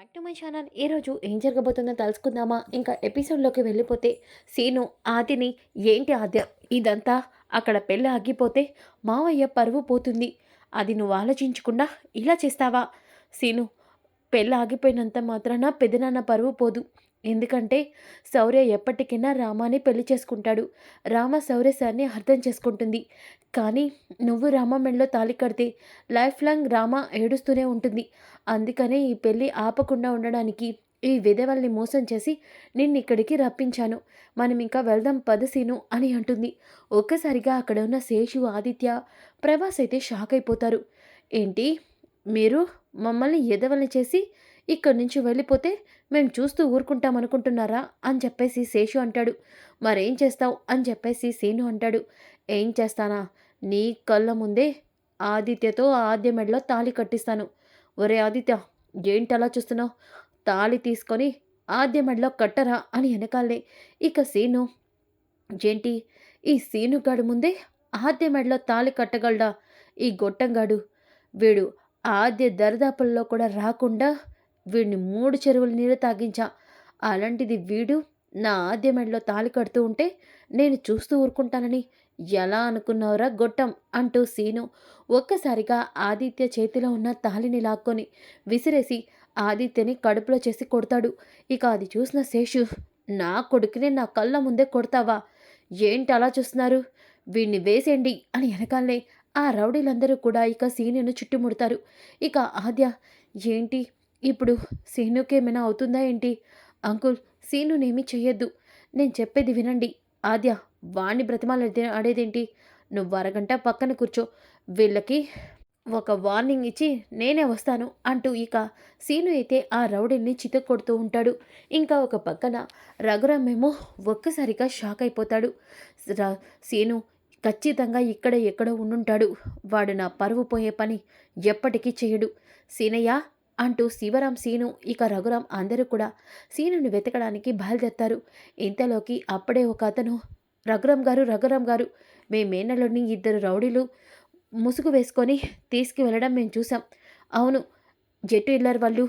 Back to my channel ఈరోజు ఏం జరగబోతుందో తెలుసుకుందామా? ఇంకా ఎపిసోడ్లోకి వెళ్ళిపోతే సీను ఆదిని ఏంటి ఆద్య? ఇదంతా అక్కడ పెళ్ళి ఆగిపోతే మావయ్య పరువు పోతుంది. అది నువ్వు ఆలోచించకుండా ఇలా చేస్తావా? సీను పెళ్ళి ఆగిపోయినంత మాత్రాన పెదనాన్న పరువు పోదు. ఎందుకంటే శౌర్య ఎప్పటికైనా రామాని పెళ్ళి చేసుకుంటాడు. రామ శౌర్య సార్ని అర్థం చేసుకుంటుంది. కానీ నువ్వు రామ మెడలో తాళి కడితే లైఫ్ లాంగ్ రామ ఏడుస్తూనే ఉంటుంది. అందుకనే ఈ పెళ్ళి ఆపకుండా ఉండడానికి ఈ విధవల్ని మోసం చేసి నిన్ను ఇక్కడికి రప్పించాను. మనం ఇంకా వెళ్దాం పదసీను అని అంటుంది. ఒక్కసారిగా అక్కడ ఉన్న శేషు ఆదిత్య ప్రభాస్ అయితే షాక్ అయిపోతారు. ఏంటి? మీరు మమ్మల్ని ఎదవల్ని చేసి ఇక్కడి నుంచి వెళ్ళిపోతే మేము చూస్తూ ఊరుకుంటాం అనుకుంటున్నారా? అని చెప్పేసి శేషు అంటాడు. మరేం చేస్తావు? అని చెప్పేసి శీను అంటాడు. ఏం చేస్తానా? నీ కళ్ళ ముందే ఆదిత్యతో ఆద్య మెడలో తాళి కట్టిస్తాను. ఒరే ఆదిత్య ఏంటి అలా చూస్తున్నావు? తాళి తీసుకొని ఆద్య మెడలో కట్టరా? అని వెనకాలే. ఇక సీను ఏంటి? ఈ సీనుగాడు ముందే ఆద్య మెడలో తాళి కట్టగలడా? ఈ గొట్టంగాడు వీడు ఆద్య దరిదాపుల్లో కూడా రాకుండా వీడిని మూడు చెరువుల నీరు తాగించా. అలాంటిది వీడు నా ఆద్య మెడలో తాళి కడుతూ ఉంటే నేను చూస్తూ ఊరుకుంటానని. ఎలా అనుకున్నావురా గొట్టం? అంటూ సీను ఒక్కసారిగా ఆదిత్య చేతిలో ఉన్న తాళిని లాక్కొని విసిరేసి ఆదిత్యని కడుపులో చేసి కొడతాడు. ఇక అది చూసిన శేషు నా కొడుకుని నా కళ్ళ ముందే కొడతావా? ఏంటి అలా చూస్తున్నారు? వీడిని వేసేయండి అని వెనకాలనే ఆ రౌడీలందరూ కూడా ఇక సీనును చుట్టుముడతారు. ఇక ఆద్య ఏంటి? ఇప్పుడు సీనుకి ఏమైనా అవుతుందా ఏంటి? అంకుల్ సీనునేమీ చెయ్యొద్దు. నేను చెప్పేది వినండి. ఆద్య వాణ్ణి బ్రతిమాలు ఆడేదేంటి? నువ్వు అరగంట పక్కన కూర్చో. వీళ్ళకి ఒక వార్నింగ్ ఇచ్చి నేనే వస్తాను అంటూ ఇక సీను అయితే ఆ రౌడీని చితక్కొడుతూ ఉంటాడు. ఇంకా ఒక పక్కన రఘురామేమో ఒక్కసారిగా షాక్ అయిపోతాడు. సీను ఖచ్చితంగా ఇక్కడ ఎక్కడో ఉండుంటాడు. వాడు నా పరువు పోయే పని ఎప్పటికీ చేయడు. సీనయ్య అంటూ శివరాం సీను ఇక రఘురాం అందరూ కూడా సీనుని వెతకడానికి బయలుదేరతారు. ఇంతలోకి అప్పుడే ఒక అతను రఘురాం గారు రఘురాం గారు మీ మేనలోని ఇద్దరు రౌడీలు ముసుగు వేసుకొని తీసుకువెళ్ళడం మేము చూసాం అవును జట్టు ఇల్లర్ వాళ్ళు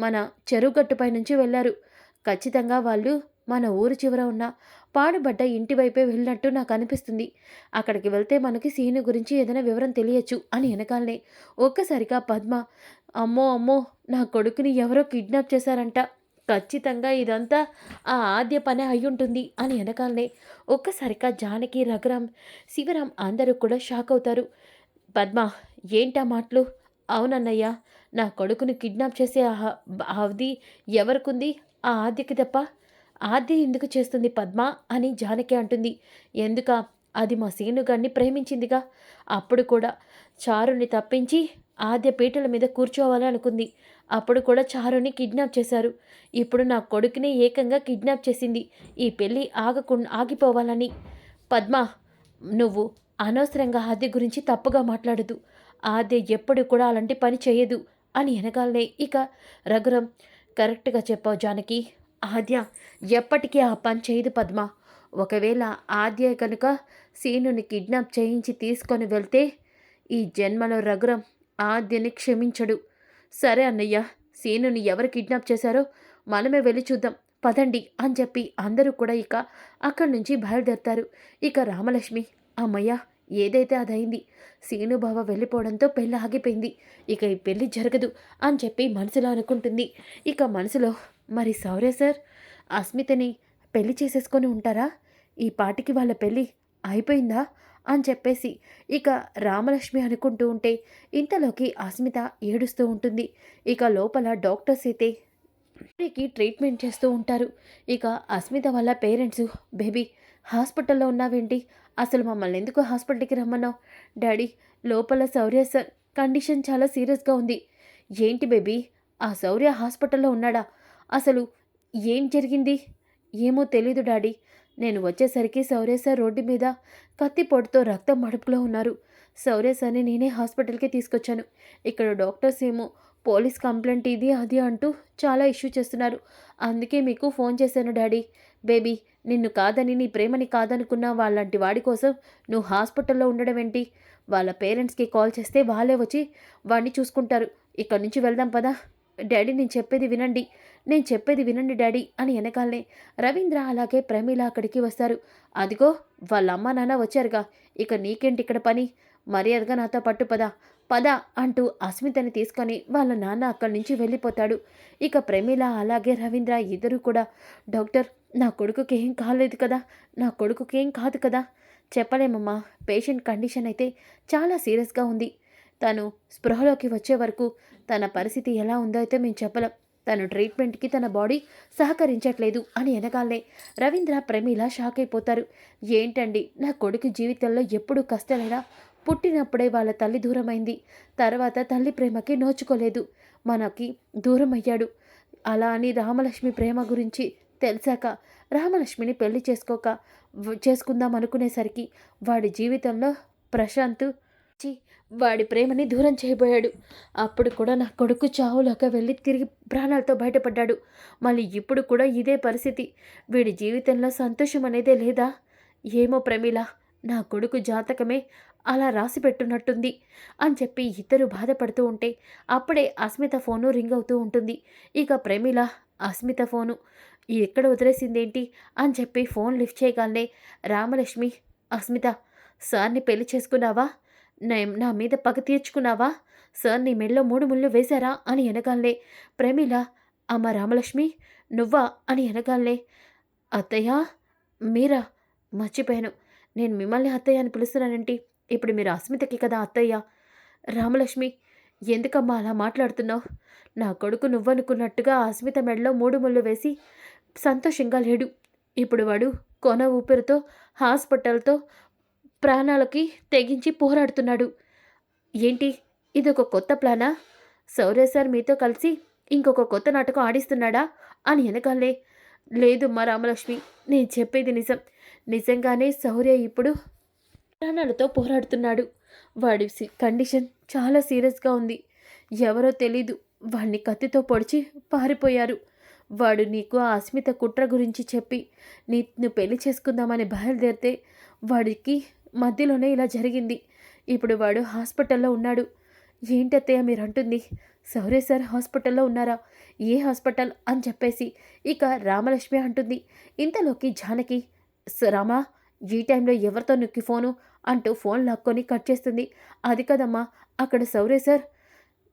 మన చెరువుగట్టుపై నుంచి వెళ్ళారు. ఖచ్చితంగా వాళ్ళు మన ఊరు చివర ఉన్న పాడుబడ్డ ఇంటి వైపే వెళ్ళినట్టు నాకు అనిపిస్తుంది. అక్కడికి వెళ్తే మనకి సీను గురించి ఏదైనా వివరం తెలియచ్చు అని వెనకాలనే ఒక్కసారిగా పద్మ అమ్మో అమ్మో నా కొడుకుని ఎవరో కిడ్నాప్ చేశారంట. ఖచ్చితంగా ఇదంతా ఆ ఆద్య పని అయి ఉంటుంది అని వెనకాలనే ఒక్కసారిగా జానకి రఘురాం శివరాం అందరూ కూడా షాక్ అవుతారు. పద్మ ఏంటా మాటలు? అవునన్నయ్య నా కొడుకుని కిడ్నాప్ చేసే అది ఎవరికుంది? ఆ ఆద్యకి తప్ప ఆద్య ఎందుకు చేస్తుంది పద్మ అని జానకి అంటుంది. ఎందుక? అది మా సీనుగాడిని ప్రేమించిందిగా. అప్పుడు కూడా చారుని తప్పించి ఆద్య పీటల మీద కూర్చోవాలి అనుకుంది. అప్పుడు కూడా చారుని కిడ్నాప్ చేశారు. ఇప్పుడు నా కొడుకుని ఏకంగా కిడ్నాప్ చేసింది. ఈ పెళ్ళి ఆగకు ఆగిపోవాలని. పద్మ నువ్వు అనవసరంగా ఆద్య గురించి తప్పుగా మాట్లాడదు. ఆద్య ఎప్పుడు కూడా అలాంటి పని చేయదు అని వెనకాలనే ఇక రఘురం కరెక్ట్గా చెప్పావు జానకి. ఆద్య ఎప్పటికీ ఆ పని చేయదు పద్మ. ఒకవేళ ఆద్య కనుక సీనుని కిడ్నాప్ చేయించి తీసుకొని వెళ్తే ఈ జన్మలో రఘురం ఆద్యని క్షమించడు. సరే అన్నయ్య సీనుని ఎవరు కిడ్నాప్ చేశారో మనమే వెళ్ళి చూద్దాం. పదండి అని చెప్పి అందరూ కూడా ఇక అక్కడి నుంచి బయలుదేరతారు. ఇక రామలక్ష్మి అమ్మయ్య ఏదైతే అదైంది సీనుబావ వెళ్ళిపోవడంతో పెళ్ళి ఆగిపోయింది. ఇక ఈ పెళ్ళి జరగదు అని చెప్పి మనసులో అనుకుంటుంది. ఇక మనసులో మరి సౌర్య సార్ అస్మితని పెళ్ళి చేసేసుకొని ఉంటారా? ఈ పాటికి వాళ్ళ పెళ్ళి అయిపోయిందా? అని చెప్పేసి ఇక రామలక్ష్మి అనుకుంటూ ఉంటే ఇంతలోకి అస్మిత ఏడుస్తూ ఉంటుంది. ఇక లోపల డాక్టర్స్ అయితే బేబీకి ట్రీట్మెంట్ చేస్తూ ఉంటారు. ఇక అస్మిత వాళ్ళ పేరెంట్స్ బేబీ హాస్పిటల్లో ఉన్నావేంటి? అసలు మమ్మల్ని ఎందుకు హాస్పిటల్కి రమ్మన్నావు? డాడీ లోపల సౌర్య సార్ కండిషన్ చాలా సీరియస్గా ఉంది. ఏంటి బేబీ ఆ శౌర్య హాస్పిటల్లో ఉన్నాడా? అసలు ఏం జరిగింది? ఏమో తెలీదు డాడీ. నేను వచ్చేసరికి శౌర్య రోడ్డు మీద కత్తి పొడితో రక్తం మడుపులో ఉన్నారు. శౌర్య నేనే హాస్పిటల్కి తీసుకొచ్చాను. ఇక్కడ డాక్టర్స్ ఏమో పోలీస్ కంప్లైంట్ ఇది అది అంటూ చాలా ఇష్యూ చేస్తున్నారు. అందుకే మీకు ఫోన్ చేశాను డాడీ. బేబీ నిన్ను కాదని నీ ప్రేమని కాదనుకున్న వాళ్ళంటి వాడి కోసం నువ్వు హాస్పిటల్లో ఉండడం ఏంటి? వాళ్ళ పేరెంట్స్కి కాల్ చేస్తే వాళ్ళే వచ్చి వాడిని చూసుకుంటారు. ఇక్కడి నుంచి వెళ్దాం పదా? డాడీ నేను చెప్పేది వినండి. నేను చెప్పేది వినండి డాడీ అని వెనకాలనే రవీంద్ర అలాగే ప్రమీల అక్కడికి వస్తారు. అదిగో వాళ్ళ అమ్మ నాన్న వచ్చారుగా. ఇక నీకేంటి ఇక్కడ పని? మర్యాదగా నాతో పట్టు పద. పద అంటూ అస్మితని తీసుకొని వాళ్ళ నాన్న అక్కడి నుంచి వెళ్ళిపోతాడు. ఇక ప్రమీల అలాగే రవీంద్ర ఇద్దరు కూడా డాక్టర్ నా కొడుకుకి ఏం కాలేదు కదా? నా కొడుకుకి ఏం కాదు కదా? చెప్పలేమమ్మా. పేషెంట్ కండిషన్ అయితే చాలా సీరియస్గా ఉంది. తను స్పృహలోకి వచ్చే వరకు తన పరిస్థితి ఎలా ఉందో అయితే మేము చెప్పలేం. తను ట్రీట్మెంట్కి తన బాడీ సహకరించట్లేదు అని వెనకాలనే రవీంద్ర ప్రమీల షాక్ అయిపోతారు. ఏంటండి? నా కొడుకు జీవితంలో ఎప్పుడూ కష్టమైనా పుట్టినప్పుడే వాళ్ళ తల్లి దూరమైంది. తర్వాత తల్లి ప్రేమకి నోచుకోలేదు. మనకి దూరం అయ్యాడు అలా అని రామలక్ష్మి ప్రేమ గురించి తెలిసాక రామలక్ష్మిని పెళ్ళి చేసుకోక చేసుకుందాం అనుకునేసరికి వాడి జీవితంలో ప్రశాంత్ చి వాడి ప్రేమని దూరం చేయబోయాడు. అప్పుడు కూడా నా కొడుకు చావులోకి వెళ్ళి తిరిగి ప్రాణాలతో బయటపడ్డాడు. మళ్ళీ ఇప్పుడు కూడా ఇదే పరిస్థితి. వీడి జీవితంలో సంతోషం అనేదే లేదా? ఏమో ప్రమీల నా కొడుకు జాతకమే అలా రాసి పెట్టున్నట్టుంది అని చెప్పి ఇద్దరు బాధపడుతూ ఉంటే అప్పుడే అస్మిత ఫోను రింగ్ అవుతూ ఉంటుంది. ఇక ప్రమీల అస్మిత ఫోను ఎక్కడ వదిలేసిందేంటి అని చెప్పి ఫోన్ లిఫ్ట్ చేయగానే రామలక్ష్మి అస్మిత సార్ని పెళ్ళి చేసుకున్నావా? నే- నా మీద పగ తీర్చుకున్నావా? సార్ నీ మెడలో మూడు ముళ్ళు వేశారా? అని వెనగాలే ప్రమీల అమ్మ రామలక్ష్మి నువ్వా? అని వెనగాలే అత్తయ్య మీరా? మర్చిపోయాను. నేను మిమ్మల్ని అత్తయ్య అని పిలుస్తున్నానంటే. ఇప్పుడు మీరు అస్మితకి కదా అత్తయ్య? రామలక్ష్మి ఎందుకమ్మా అలా మాట్లాడుతున్నావు? నా కొడుకు నువ్వనుకున్నట్టుగా అస్మిత మెడలో మూడు ముళ్ళు వేసి సంతోషంగా లేడు. ఇప్పుడు వాడు కొన ఊపిరితో హాస్పిటల్తో ప్రాణాలకి తెగించి పోరాడుతున్నాడు. ఏంటి? ఇదొక కొత్త ప్లానా? సౌర్య సార్ మీతో కలిసి ఇంకొక కొత్త నాటకం ఆడిస్తున్నాడా? అని వెనకాలే లేదు మా రామలక్ష్మి నేను చెప్పేది నిజం. నిజంగానే శౌర్య ఇప్పుడు ప్రాణాలతో పోరాడుతున్నాడు. వాడి సి- కండిషన్ చాలా సీరియస్గా ఉంది. ఎవరో తెలీదు వాడిని కత్తితో పొడిచి పారిపోయారు. వాడు నీకు ఆ అస్మిత కుట్ర గురించి చెప్పి నీ నువ్వు పెళ్ళి చేసుకుందామని బయలుదేరితే వాడికి మధ్యలోనే ఇలా జరిగింది. ఇప్పుడు వాడు హాస్పిటల్లో ఉన్నాడు. ఏంటత్తయ్య మీరు అంటుంది సౌరే సార్ హాస్పిటల్లో ఉన్నారా? ఏ హాస్పిటల్? అని చెప్పేసి ఇక రామలక్ష్మి అంటుంది. ఇంతలోకి జానకి రామా ఈ టైంలో ఎవరితో నొక్కి ఫోను? అంటూ ఫోన్ లాక్కొని కట్ చేస్తుంది. అది కదమ్మా అక్కడ సౌరే సార్.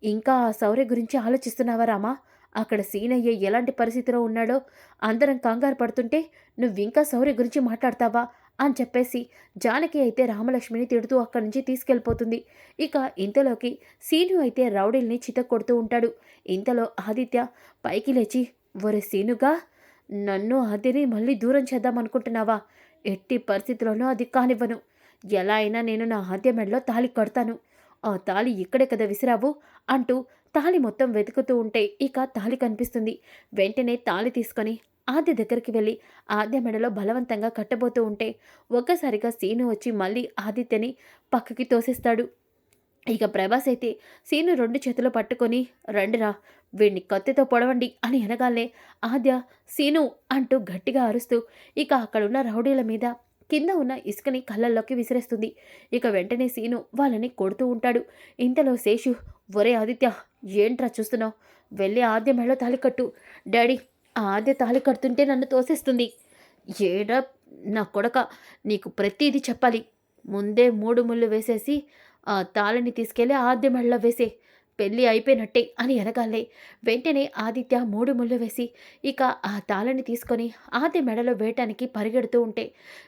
ఇంకా ఆ సౌర్య గురించి ఆలోచిస్తున్నావా రామా? అక్కడ సీనయ్య ఎలాంటి పరిస్థితిలో ఉన్నాడో? అందరం కంగారు పడుతుంటే నువ్వింకా సౌర్య గురించి మాట్లాడతావా? అని చెప్పేసి జానకి అయితే రామలక్ష్మిని తిడుతూ అక్కడి నుంచి తీసుకెళ్ళిపోతుంది. ఇక ఇంతలోకి సీను అయితే రౌడీల్ని చితక్కొడుతూ ఉంటాడు. ఇంతలో ఆదిత్య పైకి లేచి ఒరే సీనుగా నన్ను ఆదిని మళ్ళీ దూరం చేద్దాం అనుకుంటున్నావా? ఎట్టి పరిస్థితుల్లోనూ అది కానివ్వను. ఎలా అయినా నేను నా ఆద్య మెడలో తాళి కడతాను. ఆ తాళి ఇక్కడే కదా విసిరావు అంటూ తాళి మొత్తం వెతుకుతూ ఉంటే ఇక తాళి కనిపిస్తుంది. వెంటనే తాళి తీసుకొని ఆద్య దగ్గరికి వెళ్ళి ఆద్య మెడలో బలవంతంగా కట్టబోతూ ఉంటే ఒక్కసారిగా సీను వచ్చి మళ్ళీ ఆదిత్యని పక్కకి తోసేస్తాడు. ఇక ప్రభాస్ అయితే సీను రెండు చేతులు పట్టుకొని రండిరా వీడిని కత్తితో పొడవండి అని అనగానే ఆద్య సీను అంటూ గట్టిగా అరుస్తూ ఇక అక్కడున్న రౌడీల మీద కింద ఉన్న ఇసుకని కళ్ళల్లోకి విసిరేస్తుంది. ఇక వెంటనే సీను వాళ్ళని కొడుతూ ఉంటాడు. ఇంతలో శేషు ఒరే ఆదిత్య ఏంట్రా చూస్తున్నావు? వెళ్ళి ఆద్య మెడలో తాళి కట్టు. డాడీ ఆద్య తాళి కడుతుంటే నన్ను తోసేస్తుంది. ఏడా నా కొడక నీకు ప్రతిదీ చెప్పాలి. ముందే మూడు ముళ్ళు వేసేసి ఆ తాళిని తీసుకెళ్ళి ఆద్య మెడలో వేసే. పెళ్ళి అయిపోయినట్టే అని అనగాలే. వెంటనే ఆదిత్య మూడు ముళ్ళు వేసి ఇక ఆ తాళని తీసుకొని ఆద్య మెడలో వేయటానికి పరిగెడుతూ ఉంటే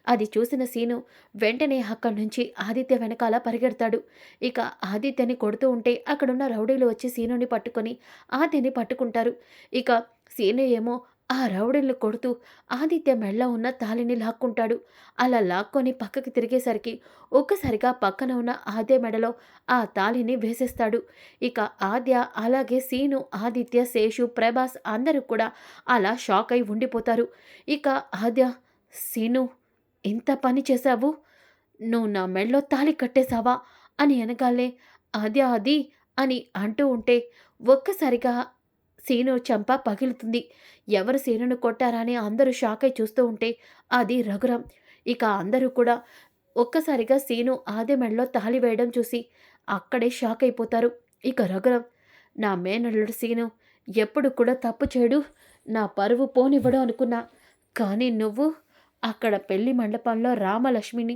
అది చూసిన సీను వెంటనే అక్కడి నుంచి ఆదిత్య వెనకాల పరిగెడతాడు. ఇక ఆదిత్యని కొడుతూ ఉంటే అక్కడున్న రౌడీలు వచ్చి సీనుని పట్టుకొని ఆదిని పట్టుకుంటారు. ఇక సీను ఏమో ఆ రౌడీలు కొడుతూ ఆదిత్య మెళ్ళ ఉన్న తాళిని లాక్కుంటాడు. అలా లాక్కొని పక్కకి తిరిగేసరికి ఒక్కసారిగా పక్కన ఉన్న ఆద్య మెడలో ఆ తాళిని వేసేస్తాడు. ఇక ఆద్య అలాగే సీను ఆదిత్య శేషు ప్రభాస్ అందరూ కూడా అలా షాక్ అయి ఉండిపోతారు. ఇక ఆద్య సీను ఇంత పని చేశావు? నువ్వు నా మెడలో తాళి కట్టేశావా? అని అనగాలే ఆద్య అది అని అంటూ ఉంటే ఒక్కసారిగా సీను చంప పగిలుతుంది. ఎవరు సీనును కొట్టారని అందరూ షాక్ అయి చూస్తూ ఉంటే అది రఘురం. ఇక అందరూ కూడా ఒక్కసారిగా సీను ఆది మెడలో తాళి వేయడం చూసి అక్కడే షాక్ అయిపోతారు ఇక రఘురం నా మేనల్లుడు సీను ఎప్పుడు కూడా తప్పు చేయడు. నా పరువు పోనివ్వడు అనుకున్నా. కానీ నువ్వు అక్కడ పెళ్ళి మండపంలో రామలక్ష్మిని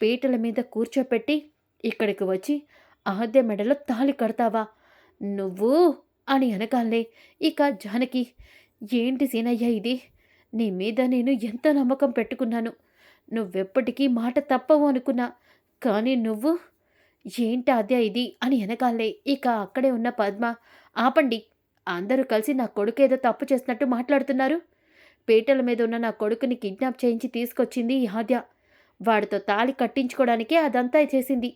పీటల మీద కూర్చోపెట్టి ఇక్కడికి వచ్చి ఆద్య మెడలో తాళి కడతావా? నువ్వు అని అనగానే ఇక జానకి ఏంటి సీనయ్య ఇది? నీ మీద నేను ఎంత నమ్మకం పెట్టుకున్నాను? నువ్వెప్పటికీ మాట తప్పవు అనుకున్నా కానీ నువ్వు? ఏంటి అదే ఇది? అని వెనకాలే ఇక అక్కడే ఉన్న పద్మ ఆపండి అందరూ కలిసి నా కొడుకు ఏదో తప్పు చేసినట్టు మాట్లాడుతున్నారు. పీటల మీద ఉన్న నా కొడుకుని కిడ్నాప్ చేయించి తీసుకొచ్చింది ఈ ఆద్య. వాడితో తాళి కట్టించుకోవడానికే అదంతా చేసింది.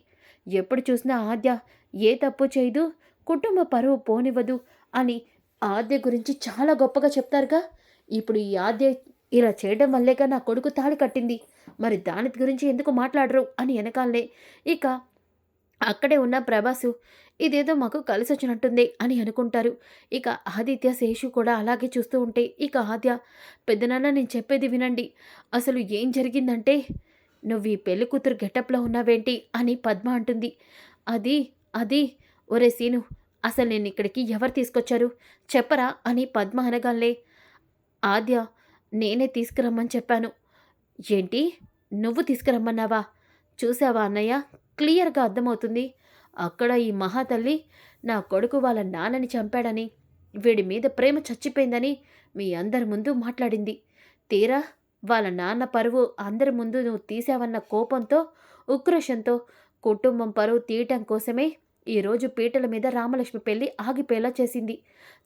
ఎప్పుడు చూసినా ఆద్య ఏ తప్పు చేయదు కుటుంబ పరువు పోనివ్వదు అని ఆద్య గురించి చాలా గొప్పగా చెప్తారుగా. ఇప్పుడు ఈ ఆద్య ఇలా చేయడం వల్లేగా నా కొడుకు తాళి కట్టింది. మరి దాని గురించి ఎందుకు మాట్లాడరు అని వెనకాలే ఇక అక్కడే ఉన్న ప్రభాసు ఇదేదో మాకు కలిసి వచ్చినట్టుంది అని అనుకుంటారు. ఇక ఆదిత్య శేషు కూడా అలాగే చూస్తూ ఉంటే ఇక ఆద్య పెద్దనాన్న నేను చెప్పేది వినండి. అసలు ఏం జరిగిందంటే నువ్వు ఈ పెళ్ళి కూతురు గెటప్లో ఉన్నావేంటి? అని పద్మ అంటుంది. అది అది ఒరే సీను అసలు నేను ఇక్కడికి ఎవరు తీసుకొచ్చారు? చెప్పరా అని పద్మ అనగాలే ఆద్య నేనే తీసుకురమ్మని చెప్పాను. ఏంటి? నువ్వు తీసుకురమ్మన్నావా? చూసావా అన్నయ్య? క్లియర్గా అర్థమవుతుంది. అక్కడ ఈ మహాతల్లి నా కొడుకు వాళ్ళ నాన్నని చంపాడని వీడి మీద ప్రేమ చచ్చిపోయిందని మీ అందరి ముందు మాట్లాడింది. తీరా వాళ్ళ నాన్న పరువు అందరి ముందు నువ్వు తీసావన్న కోపంతో ఉక్రోషంతో కుటుంబం పరువు తీయటం కోసమే ఈరోజు పీటల మీద రామలక్ష్మి పెళ్ళి ఆగిపోయేలా చేసింది.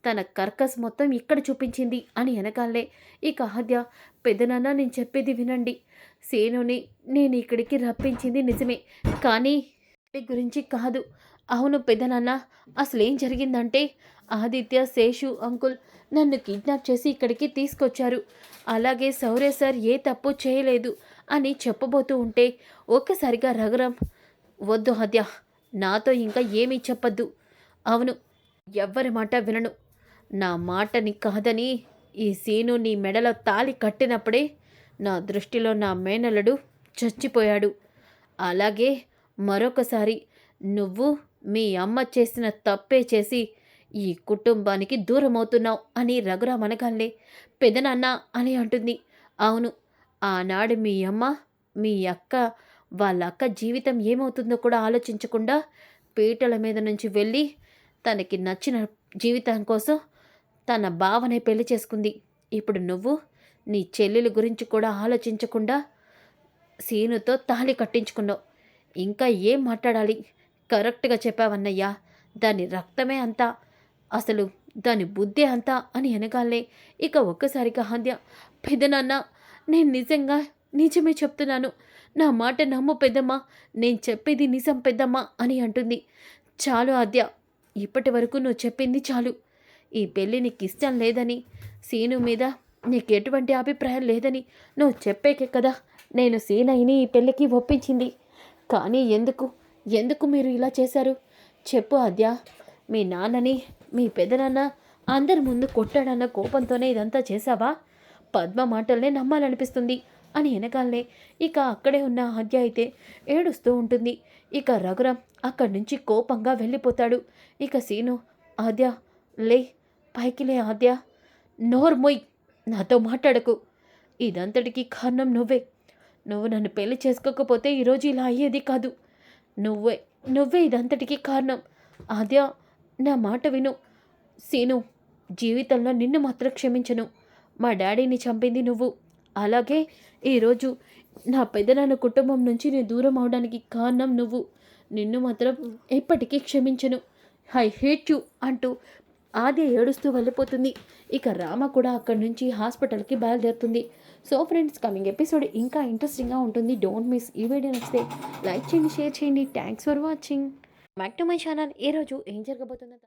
తన కర్కస్ మొత్తం ఇక్కడ చూపించింది అని వెనకాలే ఇక ఆద్య పెద్దనాన్న నేను చెప్పేది వినండి. సేనుని నేను ఇక్కడికి రప్పించింది నిజమే. కానీ గురించి కాదు. అవును పెద్దనాన్న అసలేం జరిగిందంటే ఆదిత్య శేషు అంకుల్ నన్ను కిడ్నాప్ చేసి ఇక్కడికి తీసుకొచ్చారు. అలాగే సౌర్య సార్ ఏ తప్పు చేయలేదు అని చెప్పబోతూ ఉంటే ఒక్కసారిగా రగరం వద్దు హద్య నాతో ఇంకా ఏమీ చెప్పద్దు. అవును ఎవ్వరి మాట వినను. నా మాటని కాదని ఈ సీను నీ మెడలో తాలి కట్టినప్పుడే నా దృష్టిలో నా మేనలుడు చచ్చిపోయాడు. అలాగే మరొకసారి నువ్వు మీ అమ్మ చేసిన తప్పే చేసి ఈ కుటుంబానికి దూరం అవుతున్నావు అని రఘురామ్ అనగానే పెదనాన్న అని అంటుంది. అవును ఆనాడు మీ అమ్మ మీ అక్క వాళ్ళ అక్క జీవితం ఏమవుతుందో కూడా ఆలోచించకుండా పీటల మీద నుంచి వెళ్ళి తనకి నచ్చిన జీవితం కోసం తన బావనే పెళ్ళి చేసుకుంది. ఇప్పుడు నువ్వు నీ చెల్లెల గురించి కూడా ఆలోచించకుండా సీనుతో తాళి కట్టించుకున్నావు. ఇంకా ఏం మాట్లాడాలి? కరెక్ట్గా చెప్పావన్నయ్యా. దాని రక్తమే అంతా. అసలు దాని బుద్ధి అంతా అని అనగాలే. ఇక ఒక్కసారిగా హంద్య పెద్దనాన్న నేను నిజంగా నిజమే చెప్తున్నాను. నా మాట నమ్ము పెద్దమ్మా. నేను చెప్పేది నిజం పెద్దమ్మా అని అంటుంది. చాలు ఆద్య ఇప్పటి వరకు నువ్వు చెప్పింది చాలు. ఈ పెళ్ళి నీకు ఇష్టం లేదని సీను మీద నీకు ఎటువంటి అభిప్రాయం లేదని నువ్వు చెప్పేకే కదా. నేను సీనయ్యని ఈ పెళ్ళికి ఒప్పించింది. కానీ ఎందుకు? ఎందుకు మీరు ఇలా చేశారు? చెప్పు ఆద్య. మీ నాన్నని మీ పెదనాన్న అందరి ముందు కొట్టాడన్న కోపంతోనే ఇదంతా చేశావా? పద్మ మాటల్నే నమ్మాలనిపిస్తుంది. అని వెనకాలనే ఇక అక్కడే ఉన్న ఆద్య అయితే ఏడుస్తూ ఉంటుంది. ఇక రఘురామ్ అక్కడి నుంచి కోపంగా వెళ్ళిపోతాడు. ఇక సీను ఆద్య లే పైకి లే ఆద్య నోర్మొయ్ నాతో మాట్లాడకు. ఇదంతటికి కారణం నువ్వే. నువ్వు నన్ను పెళ్ళి చేసుకోకపోతే ఈరోజు ఇలా అయ్యేది కాదు. నువ్వే నువ్వే ఇదంతటికి కారణం. ఆద్య నా మాట విను. సీను జీవితంలో నిన్ను మాత్రం క్షమించను. మా డాడీని చంపింది నువ్వు. అలాగే ఈరోజు నా పెద్దనాన్న కుటుంబం నుంచి నేను దూరం అవడానికి కారణం నువ్వు. నిన్ను మాత్రం ఎప్పటికీ క్షమించను. ఐ హేట్ యు అంటూ ఆది ఏడుస్తూ వెళ్ళిపోతుంది. ఇక రామ కూడా అక్కడి నుంచి హాస్పిటల్కి బయలుదేరుతుంది. సో ఫ్రెండ్స్ కమింగ్ ఎపిసోడ్ ఇంకా ఇంట్రెస్టింగ్గా ఉంటుంది. డోంట్ మిస్ ఈ వీడియో నచ్చితే లైక్ చేయండి షేర్ చేయండి. Thanks for watching back to my channel ఈరోజు ఏం జరగబోతుందో